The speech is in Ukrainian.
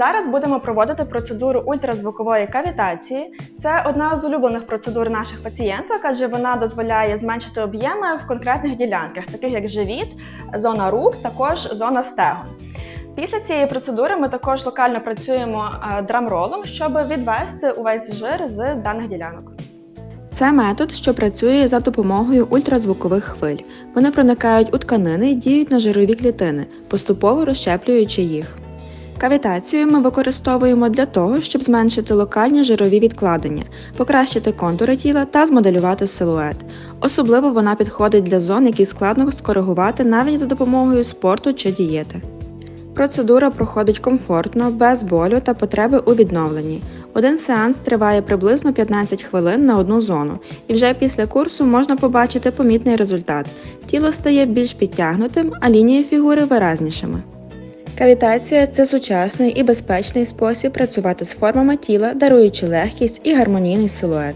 Зараз будемо проводити процедуру ультразвукової кавітації. Це одна з улюблених процедур наших пацієнток, адже вона дозволяє зменшити об'єми в конкретних ділянках, таких як живіт, зона рук, також зона стегон. Після цієї процедури ми також локально працюємо е, драмролом, щоб відвести увесь жир з даних ділянок. Це метод, що працює за допомогою ультразвукових хвиль. Вони проникають у тканини і діють на жирові клітини, поступово розщеплюючи їх. Кавітацію ми використовуємо для того, щоб зменшити локальні жирові відкладення, покращити контури тіла та змоделювати силует. Особливо вона підходить для зон, які складно скоригувати навіть за допомогою спорту чи дієти. Процедура проходить комфортно, без болю та потреби у відновленні. Один сеанс триває приблизно 15 хвилин на одну зону, і вже після курсу можна побачити помітний результат. Тіло стає більш підтягнутим, а лінії фігури виразнішими. Кавітація це сучасний і безпечний спосіб працювати з формами тіла, даруючи легкість і гармонійний силует.